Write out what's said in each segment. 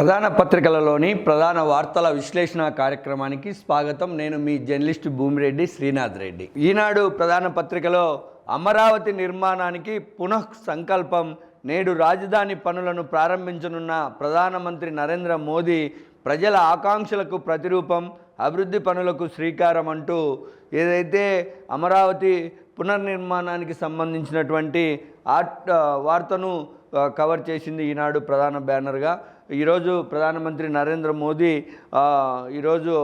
ప్రధాన పత్రికలలోని ప్రధాన వార్తల విశ్లేషణ కార్యక్రమానికి స్వాగతం. నేను మీ జర్నలిస్ట్ భూమిరెడ్డి శ్రీనాథ్ రెడ్డి. ఈనాడు ప్రధాన పత్రికలో అమరావతి నిర్మాణానికి పునః సంకల్పం నేడు రాజధాని పనులను ప్రారంభించనున్న ప్రధానమంత్రి నరేంద్ర మోదీ ప్రజల ఆకాంక్షలకు ప్రతిరూపం అభివృద్ధి పనులకు శ్రీకారం అంటూ ఏదైతే అమరావతి పునర్నిర్మాణానికి సంబంధించినటువంటి ఆర్ట్ వార్తను కవర్ చేసింది ఈనాడు ప్రధాన బ్యానర్గా ఈరోజు ప్రధానమంత్రి నరేంద్ర మోదీ ఈరోజు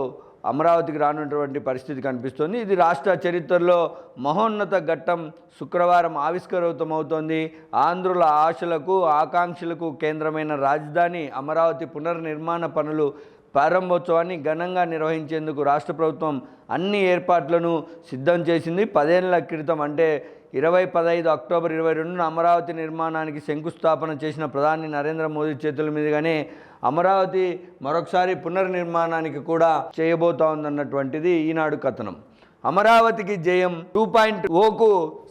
అమరావతికి రానున్నటువంటి పరిస్థితి కనిపిస్తుంది. ఇది రాష్ట్ర చరిత్రలో మహోన్నత ఘట్టం శుక్రవారం ఆవిష్కృతమవుతోంది. ఆంధ్రుల ఆశలకు ఆకాంక్షలకు కేంద్రమైన రాజధాని అమరావతి పునర్నిర్మాణ పనులు ప్రారంభోత్సవాన్ని ఘనంగా నిర్వహించేందుకు రాష్ట్ర ప్రభుత్వం అన్ని ఏర్పాట్లను సిద్ధం చేసింది. పదేళ్ళ క్రితం అంటే ఇరవై పదహైదు అక్టోబర్ ఇరవై రెండున అమరావతి నిర్మాణానికి శంకుస్థాపన చేసిన ప్రధాని నరేంద్ర మోదీ చేతుల మీదుగానే అమరావతి మరొకసారి పునర్నిర్మాణానికి కూడా చేయబోతా ఉందన్నటువంటిది ఈనాడు కథనం. అమరావతికి జయం టూ పాయింట్ ఓకు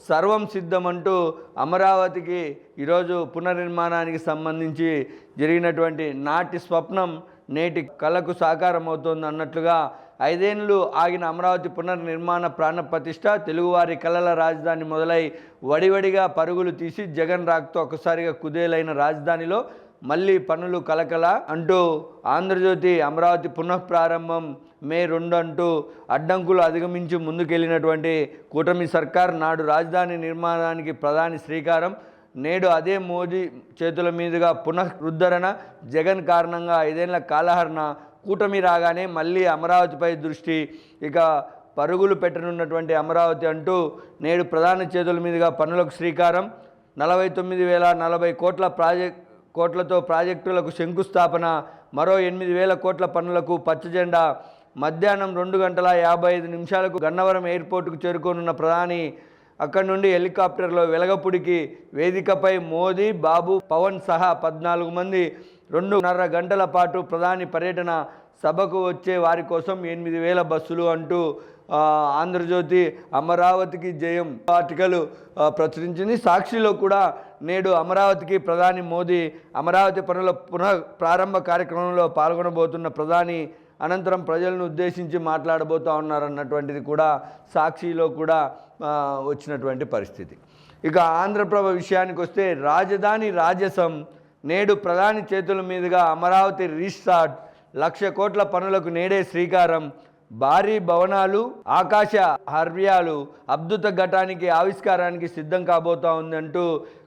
సర్వం సిద్ధమంటూ అమరావతికి ఈరోజు పునర్నిర్మాణానికి సంబంధించి జరిగినటువంటి నాటి స్వప్నం నేటి కళకు సాకారం అవుతుంది అన్నట్లుగా ఐదేళ్ళు ఆగిన అమరావతి పునర్నిర్మాణ ప్రాణప్రతిష్ట తెలుగువారి కళల రాజధాని మొదలై వడివడిగా పరుగులు తీసి జగన్ రాక్తో ఒకసారిగా కుదేలైన రాజధానిలో మళ్ళీ పనులు కలకల అంటూ ఆంధ్రజ్యోతి అమరావతి పునఃప్రారంభం మే రెండు అంటూ అడ్డంకులు అధిగమించి ముందుకెళ్ళినటువంటి కూటమి సర్కార్ నాడు రాజధాని నిర్మాణానికి ప్రధాని శ్రీకారం. నేడు అదే మోదీ చేతుల మీదుగా పునఃరుద్ధరణ జగన్ కారణంగా ఐదేళ్ళ కాలహరణ కూటమి రాగానే మళ్ళీ అమరావతిపై దృష్టి ఇక పరుగులు పెట్టనున్నటువంటి అమరావతి అంటూ నేడు ప్రధాన చేతుల మీదుగా పనులకు శ్రీకారం. నలభై తొమ్మిది వేల నలభై కోట్ల ప్రాజెక్ట్ కోట్లతో ప్రాజెక్టులకు శంకుస్థాపన మరో ఎనిమిది వేల కోట్ల పనులకు పచ్చజెండా మధ్యాహ్నం రెండు గంటల యాభై ఐదు నిమిషాలకు గన్నవరం ఎయిర్పోర్టుకు చేరుకోనున్న ప్రధాని అక్కడి నుండి హెలికాప్టర్లో వెలగపుడికి వేదికపై మోదీ బాబు పవన్ సహా పద్నాలుగు మంది రెండున్నర గంటల పాటు ప్రధాని పర్యటన సభకు వచ్చే వారి కోసం ఎనిమిది వేల బస్సులు అంటూ ఆంధ్రజ్యోతి అమరావతికి జయం ఆర్టికల్ ప్రచురించింది. సాక్షిలో కూడా నేడు అమరావతికి ప్రధాని మోదీ అమరావతి పనుల పునః ప్రారంభ కార్యక్రమంలో పాల్గొనబోతున్న ప్రధాని అనంతరం ప్రజలను ఉద్దేశించి మాట్లాడబోతా ఉన్నారన్నటువంటిది కూడా సాక్షిలో కూడా వచ్చినటువంటి పరిస్థితి. ఇక ఆంధ్రప్రభ విషయానికి వస్తే రాజధాని రాజసం నేడు ప్రధాని చేతుల మీదుగా అమరావతి రీస్టార్ట్ లక్ష కోట్ల పనులకు నేడే శ్రీకారం. భారీ భవనాలు ఆకాశ హర్వ్యాలు అద్భుత ఘటానికి ఆవిష్కారానికి సిద్ధం కాబోతా ఉందంటూ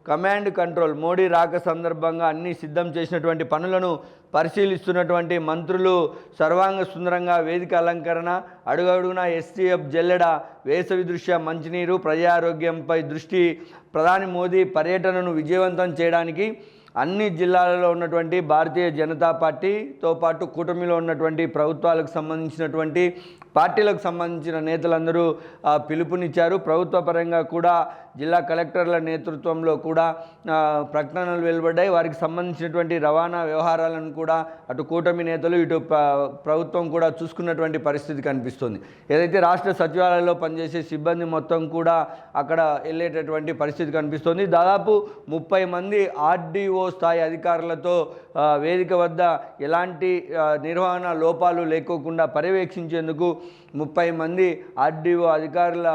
కమాండ్ కంట్రోల్ మోడీ రాక సందర్భంగా అన్ని సిద్ధం చేసినటువంటి పనులను పరిశీలిస్తున్నటువంటి మంత్రులు సర్వాంగ సుందరంగా వేదిక అలంకరణ అడుగడుగున ఎస్టీఎఫ్ జల్లెడ వేసవి దృశ్య మంచినీరు ప్రజారోగ్యంపై దృష్టి ప్రధాని మోదీ పర్యటనను విజయవంతం చేయడానికి అన్ని జిల్లాలలో ఉన్నటువంటి భారతీయ జనతా పార్టీతో పాటు కూటమిలో ఉన్నటువంటి ప్రభుత్వాలకు సంబంధించినటువంటి పార్టీలకు సంబంధించిన నేతలందరూ పిలుపునిచ్చారు. ప్రభుత్వ పరంగా కూడా జిల్లా కలెక్టర్ల నేతృత్వంలో కూడా ప్రకటనలు వెలువడ్డాయి. వారికి సంబంధించినటువంటి రవాణా వ్యవహారాలను కూడా అటు కూటమి నేతలు ఇటు ప్రభుత్వం కూడా చూసుకున్నటువంటి పరిస్థితి కనిపిస్తుంది. ఏదైతే రాష్ట్ర సచివాలయంలో పనిచేసే సిబ్బంది మొత్తం కూడా అక్కడ వెళ్ళేటటువంటి పరిస్థితి కనిపిస్తుంది. దాదాపు ముప్పై మంది ఆర్డీఓ స్థాయి అధికారులతో వేదిక వద్ద ఎలాంటి నిర్వహణ లోపాలు లేకోకుండా పర్యవేక్షించేందుకు ముప్పై మంది ఆర్డీఓ అధికారుల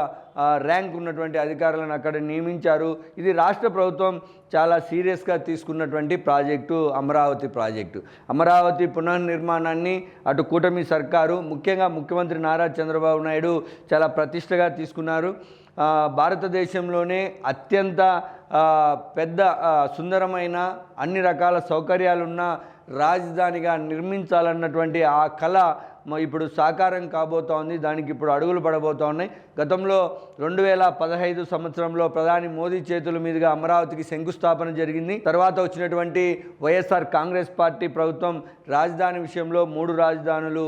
ర్యాంక్ ఉన్నటువంటి అధికారులను అక్కడ నియమించారు. ఇది రాష్ట్ర ప్రభుత్వం చాలా సీరియస్గా తీసుకున్నటువంటి ప్రాజెక్టు అమరావతి ప్రాజెక్టు. అమరావతి పునర్నిర్మాణాన్ని అటు కూటమి సర్కారు ముఖ్యంగా ముఖ్యమంత్రి నారా చంద్రబాబు నాయుడు చాలా ప్రతిష్టగా తీసుకున్నారు. భారతదేశంలోనే అత్యంత పెద్ద సుందరమైన అన్ని రకాల సౌకర్యాలున్న రాజధానిగా నిర్మించాలన్నటువంటి ఆ కళ ఇప్పుడు సాకారం కాబోతా ఉంది దానికి ఇప్పుడు అడుగులు పడబోతా ఉన్నాయి గతంలో రెండు వేల పదహైదు సంవత్సరంలో ప్రధాని మోదీ చేతుల మీదుగా అమరావతికి శంకుస్థాపన జరిగింది. తర్వాత వచ్చినటువంటి వైఎస్ఆర్ కాంగ్రెస్ పార్టీ ప్రభుత్వం రాజధాని విషయంలో మూడు రాజధానులు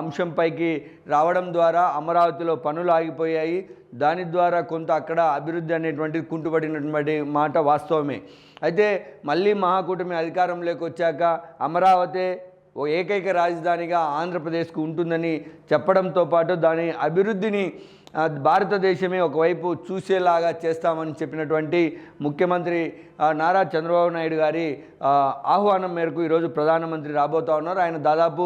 అంశంపైకి రావడం ద్వారా అమరావతిలో పనులు ఆగిపోయాయి. దాని ద్వారా కొంత అక్కడ అభివృద్ధి అనేటువంటిది కుంటుపడినటువంటి మాట వాస్తవమే. అయితే మళ్ళీ మహాకూటమి అధికారంలోకి వచ్చాక అమరావతి ఓ ఏకైక రాజధానిగా ఆంధ్రప్రదేశ్కు ఉంటుందని చెప్పడంతో పాటు దాని అభివృద్ధిని భారతదేశమే ఒకవైపు చూసేలాగా చేస్తామని చెప్పినటువంటి ముఖ్యమంత్రి నారా చంద్రబాబు నాయుడు గారి ఆహ్వానం మేరకు ఈరోజు ప్రధానమంత్రి రాబోతా ఉన్నారు. ఆయన దాదాపు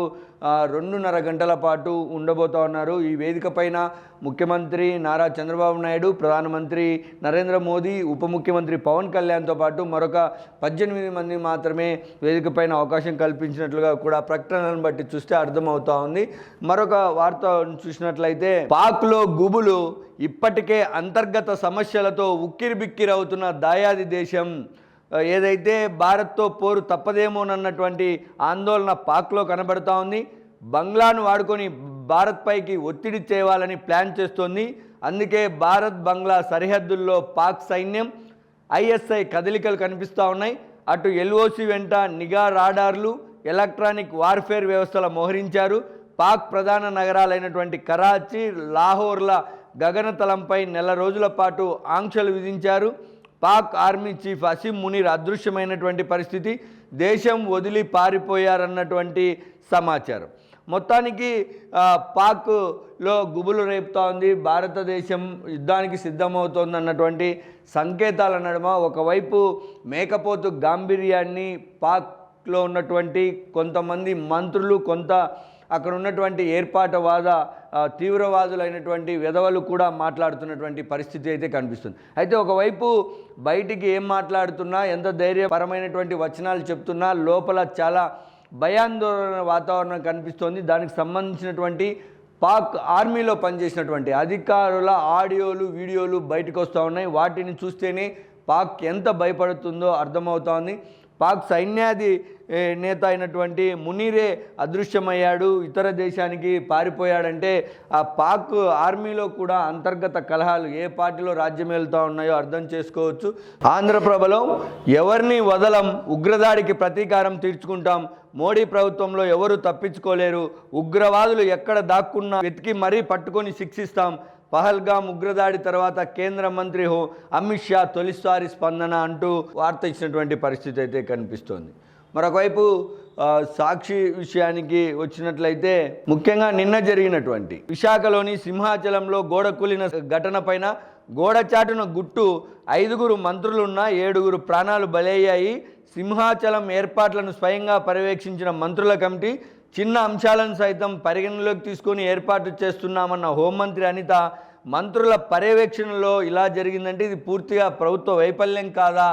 రెండున్నర గంటల పాటు ఉండబోతా ఉన్నారు. ఈ వేదిక పైన ముఖ్యమంత్రి నారా చంద్రబాబు నాయుడు ప్రధానమంత్రి నరేంద్ర మోదీ ఉప ముఖ్యమంత్రి పవన్ కళ్యాణ్తో పాటు మరొక పద్దెనిమిది మంది మాత్రమే వేదిక పైన అవకాశం కల్పించినట్లుగా కూడా ప్రకటనలను బట్టి చూస్తే అర్థమవుతా ఉంది. మరొక వార్త చూసినట్లయితే పాక్లో గుబులు ఇప్పటికే అంతర్గత సమస్యలతో ఉక్కిరిబిక్కిరవుతున్న దాయాది దేశం. ఏదైతే భారత్తో పోరు తప్పదేమోనన్నటువంటి ఆందోళన పాక్లో కనబడుతూ ఉంది. బంగ్లాను వాడుకొని భారత్పైకి ఒత్తిడి చేయాలని ప్లాన్ చేస్తోంది. అందుకే భారత్ బంగ్లా సరిహద్దుల్లో పాక్ సైన్యం ఐఎస్ఐ కదలికలు కనిపిస్తూ ఉన్నాయి. అటు ఎల్ఓసి వెంట నిఘా రాడార్లు ఎలక్ట్రానిక్ వార్ఫేర్ వ్యవస్థల మోహరించారు. పాక్ ప్రధాన నగరాలైనటువంటి కరాచీ లాహోర్ల గగనతలంపై నెల రోజుల పాటు ఆంక్షలు విధించారు. పాక్ ఆర్మీ చీఫ్ అసీం మునీర్ అదృశ్యమైనటువంటి పరిస్థితి దేశం వదిలి పారిపోయారన్నటువంటి సమాచారం. మొత్తానికి పాక్లో గుబులు రేపుతా ఉంది భారతదేశం యుద్ధానికి సిద్ధమవుతోంది అన్నటువంటి సంకేతాల నడుమ. ఒకవైపు మేకపోతు గాంభీర్యాన్ని పాక్లో ఉన్నటువంటి కొంతమంది మంత్రులు కొంత అక్కడ ఉన్నటువంటి ఏర్పాటువాద తీవ్రవాదులైనటువంటి విధవలు కూడా మాట్లాడుతున్నటువంటి పరిస్థితి అయితే కనిపిస్తుంది. అయితే ఒకవైపు బయటికి ఏం మాట్లాడుతున్నా ఎంత ధైర్యపరమైనటువంటి వచనాలు చెప్తున్నా లోపల చాలా భయాందోళన వాతావరణం కనిపిస్తోంది. దానికి సంబంధించినటువంటి పాక్ ఆర్మీలో పనిచేసినటువంటి అధికారుల ఆడియోలు వీడియోలు బయటకు వస్తూ ఉన్నాయి. వాటిని చూస్తేనే పాక్ ఎంత భయపడుతుందో అర్థమవుతోంది. పాక్ సైన్యాధి నేత అయినటువంటి మునీరే అదృశ్యమయ్యాడు. ఇతర దేశానికి పారిపోయాడంటే ఆ పాక్ ఆర్మీలో కూడా అంతర్గత కలహాలు ఏ పార్టీలో రాజ్యం వెళ్తూ ఉన్నాయో అర్థం చేసుకోవచ్చు. ఆంధ్రప్రభలో ఎవరిని వదలం ఉగ్రదాడికి ప్రతీకారం తీర్చుకుంటాం. మోడీ ప్రభుత్వంలో ఎవరు తప్పించుకోలేరు. ఉగ్రవాదులు ఎక్కడ దాక్కున్నా వెతికి మరీ పట్టుకొని శిక్షిస్తాం. పహల్గామ్ ఉగ్రదాడి తర్వాత కేంద్ర మంత్రి హో అమిత్ షా తొలిసారి స్పందన అంటూ వార్త ఇచ్చినటువంటి పరిస్థితి అయితే కనిపిస్తోంది. మరొకవైపు సాక్షి విషయానికి వచ్చినట్లయితే ముఖ్యంగా నిన్న జరిగినటువంటి విశాఖలోని సింహాచలంలో గోడ కూలిన ఘటన పైన గోడచాటున గుట్టు ఐదుగురు మంత్రులున్న ఏడుగురు ప్రాణాలు బలయ్యాయి. సింహాచలం ఏర్పాట్లను స్వయంగా పర్యవేక్షించిన మంత్రుల కమిటీ చిన్న అంశాలను సైతం పరిగణలోకి తీసుకొని ఏర్పాటు చేస్తున్నామన్న హోంమంత్రి అనిత మంత్రుల పర్యవేక్షణలో ఇలా జరిగిందంటే ఇది పూర్తిగా ప్రభుత్వ వైఫల్యం కాదా?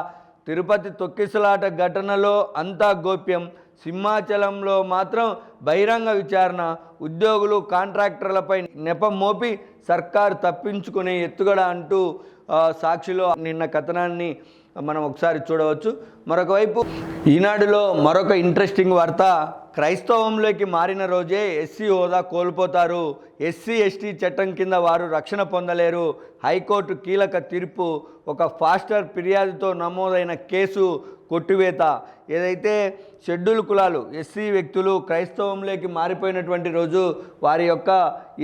తిరుపతి తొక్కిసలాట ఘటనలో అంతా గోప్యం. సింహాచలంలో మాత్రం బహిరంగ విచారణ. ఉద్యోగులు కాంట్రాక్టర్లపై నెపం మోపి సర్కారు తప్పించుకునే ఎత్తుగడ అంటూ సాక్షిలో నిన్న కథనాన్ని మనం ఒకసారి చూడవచ్చు. మరొక వైపు ఈనాడులో మరొక ఇంట్రెస్టింగ్ వార్త. క్రైస్తవంలోకి మారిన రోజే ఎస్సీ హోదా కోల్పోతారు. ఎస్సీ ఎస్టీ చట్టం కింద వారు రక్షణ పొందలేరు. హైకోర్టు కీలక తీర్పు. ఒక ఫాస్టర్ ఫిర్యాదుతో నమోదైన కేసు కొట్టివేత. ఏదైతే షెడ్యూల్ కులాలు ఎస్సీ వ్యక్తులు క్రైస్తవంలోకి మారిపోయినటువంటి రోజు వారి యొక్క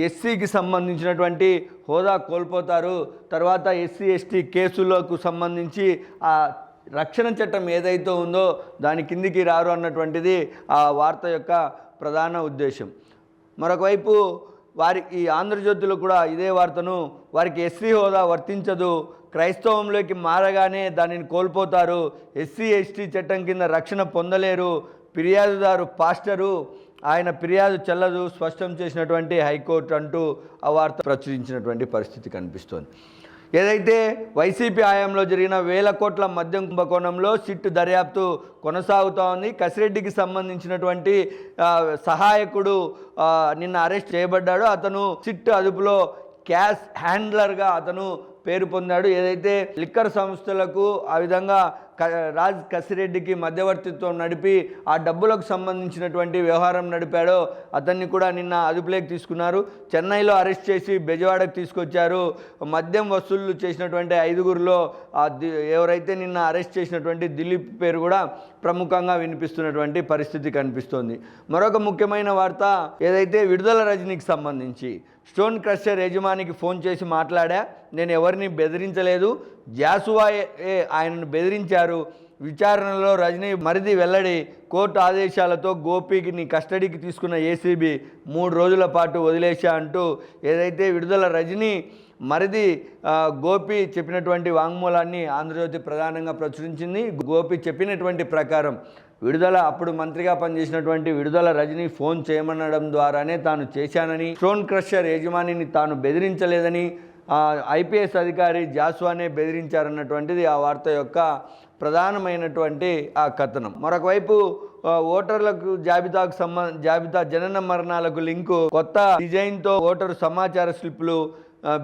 ఎస్సీకి సంబంధించినటువంటి హోదా కోల్పోతారు. తర్వాత ఎస్సీ ఎస్టీ కేసులకు సంబంధించి ఆ రక్షణ చట్టం ఏదైతే ఉందో దాని కిందికి రారు అన్నటువంటిది ఆ వార్త యొక్క ప్రధాన ఉద్దేశం. మరొకవైపు వారి ఈ ఆంధ్రజ్యోతిలో కూడా ఇదే వార్తను వారికి ఎస్సీ హోదా వర్తించదు క్రైస్తవంలోకి మారగానే దానిని కోల్పోతారు. ఎస్సీ ఎస్టీ చట్టం కింద రక్షణ పొందలేరు. ఫిర్యాదుదారు పాస్టరు. ఆయన ఫిర్యాదు చెల్లదు. స్పష్టం చేసినటువంటి హైకోర్టు అంటూ ఆ వార్త ప్రచురించినటువంటి పరిస్థితి కనిపిస్తోంది. ఏదైతే వైసీపీ హయాంలో జరిగిన వేల కోట్ల మద్యం కుంభకోణంలో సిట్ దర్యాప్తు కొనసాగుతూ ఉంది. కసిరెడ్డికి సంబంధించినటువంటి సహాయకుడు నిన్న అరెస్ట్ చేయబడ్డాడు. అతను సిట్ అదుపులో క్యాష్ హ్యాండ్లర్గా అతను పేరు పొందాడు. ఏదైతే లిక్కర్ సంస్థలకు ఆ విధంగా క రాజ్ కసిరెడ్డికి మధ్యవర్తిత్వం నడిపి ఆ డబ్బులకు సంబంధించినటువంటి వ్యవహారం నడిపాడో అతన్ని కూడా నిన్న అదుపులోకి తీసుకున్నారు. చెన్నైలో అరెస్ట్ చేసి బెజవాడకు తీసుకొచ్చారు. మద్యం వసూళ్ళు చేసినటువంటి ఐదుగురిలో ఆ ది- ఎవరైతే నిన్న అరెస్ట్ చేసినటువంటి దిలీప్ పేరు కూడా ప్రముఖంగా వినిపిస్తున్నటువంటి పరిస్థితి కనిపిస్తోంది. మరొక ముఖ్యమైన వార్త ఏదైతే విడుదల రజనీకి సంబంధించి స్టోన్ క్రషర్ యజమానికి ఫోన్ చేసి మాట్లాడా నేను ఎవరిని బెదిరించలేదు. జాసువా ఆయనను బెదిరించారు. విచారణలో రజనీ మరిది వెల్లడి కోర్టు ఆదేశాలతో గోపిని కస్టడీకి తీసుకున్న ఏసీబీ మూడు రోజుల పాటు వదిలేశా అంటూ ఏదైతే విడుదల రజనీ మరిది గోపి చెప్పినటువంటి వాంగ్మూలాన్ని ఆంధ్రజ్యోతి ప్రధానంగా ప్రచురించింది. గోపి చెప్పినటువంటి ప్రకారం విడుదల అప్పుడు మంత్రిగా పనిచేసినటువంటి విడుదల రజని ఫోన్ చేయమనడం ద్వారానే తాను చేశానని స్టోన్ క్రషర్ యజమానిని తాను బెదిరించలేదని ఐపీఎస్ అధికారి జాస్వానే బెదిరించారన్నటువంటిది ఆ వార్త యొక్క ప్రధానమైనటువంటి ఆ కథనం. మరొక వైపు ఓటర్లకు జాబితాకు సంబంధ జాబితా జనన మరణాలకు లింకు కొత్త డిజైన్తో ఓటరు సమాచార స్లిప్లు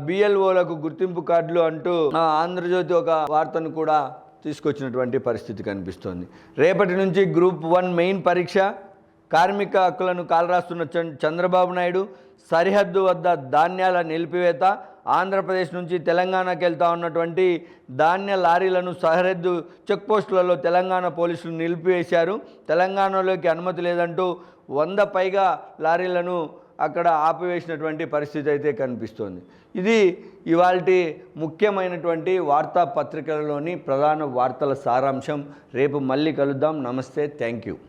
బిఎల్ఓలకు గుర్తింపు కార్డులు అంటూ ఆ, ఆంధ్రజ్యోతి ఒక వార్తను కూడా తీసుకొచ్చినటువంటి పరిస్థితి కనిపిస్తోంది. రేపటి నుంచి గ్రూప్ వన్ మెయిన్ పరీక్ష కార్మిక హక్కులను కాలరాస్తున్న చం- చంద్రబాబు నాయుడు సరిహద్దు వద్ద ధాన్యాల నిలిపివేత ఆంధ్రప్రదేశ్ నుంచి తెలంగాణకి వెళ్తా ఉన్నటువంటి ధాన్య లారీలను సరిహద్దు చెక్ పోస్టులలో తెలంగాణ పోలీసులు నిలిపివేశారు. తెలంగాణలోకి అనుమతి లేదంటూ వంద పైగా లారీలను అక్కడ ఆపివేసినటువంటి పరిస్థితి అయితే కనిపిస్తోంది. ఇది ఇవాళ ముఖ్యమైనటువంటి వార్తాపత్రికలలోని ప్రధాన వార్తల సారాంశం. రేపు మళ్ళీ కలుద్దాం. నమస్తే. Thank you.